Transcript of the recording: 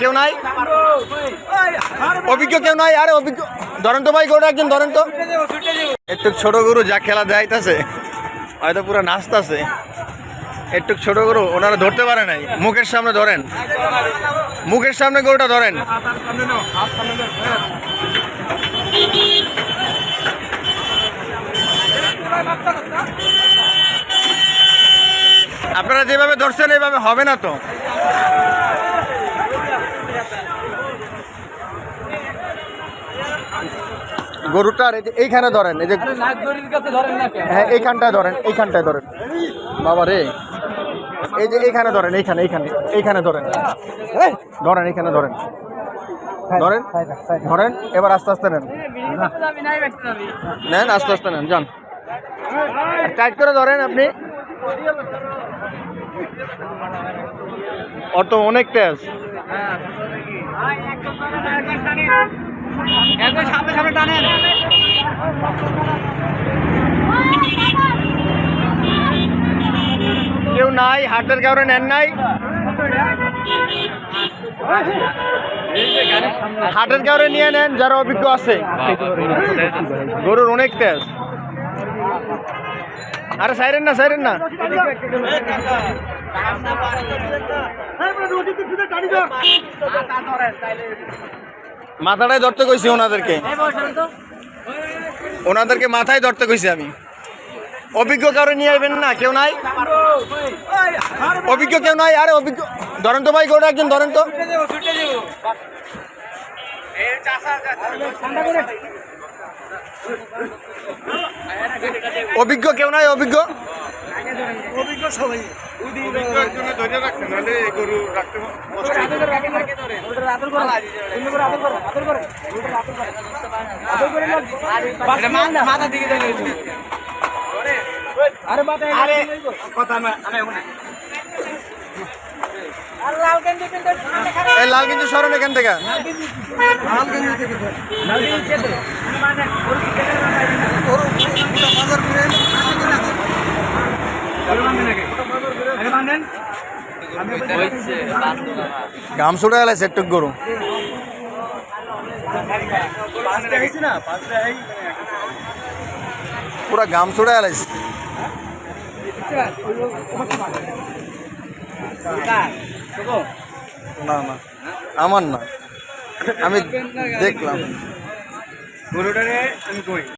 কেউ নাই? অভিজ্ঞ কেউ নাই? আরে অভিজ্ঞ ধরেন তো ভাই গরুটা একজন, ধরেন তো। একটু ছোট গরু যা খেলা যাইতাছে হয়তো পুরো নাচতাছে। একটু ছোট গরু, ওনারা ধরতে পারে নাই। মুখের সামনে ধরেন। মুখের সামনে গরুটা ধরেন। আপনারা যেভাবে ধরছেন এইভাবে হবে না তো। গরুটার এই যে এইখানে ধরেন এই যে হ্যাঁ এইখানটায় ধরেন এইখানটায় ধরেন। বাবা রে। এই যে এইখানে ধরেন এইখানে এইখানে এইখানে ধরেন। ধরেন এইখানে ধরেন। ধরেন ধরেন এবার আস্তে আস্তে নেন। নেন আস্তে আস্তে নেন যান। টাইট করে ধরেন আপনি। অত অনেক তেজ। কেউ নাই হাটের কারণে নেন নাই। হাটের কারণে নিয়ে নেন, যারা অভিজ্ঞ আছে। গরুর অনেক তেজ। আরে সাইরেন না সাইরেন না। মাথাটাই ধরতে কইছি ওনাদেরকে। ওনাদেরকে মাথায় ধরতে কইছি আমি। অভিজ্ঞ কারও নিয়ে আসবেন না কেউ নাই? অভিজ্ঞ কেউ নাই? আরে অভিজ্ঞ ধরেন তো ভাই গরুটা একজন ধরেন তো। অভিজ্ঞ কেউ নাই অভিজ্ঞ? এই লাল কিন্তু সরেন এখান থেকে। গাম ছুটে গেছে একটু গরু পুরা গাম ছুটে গেছে না না। আমার না। আমি দেখলাম। গরুটারে আমি কই?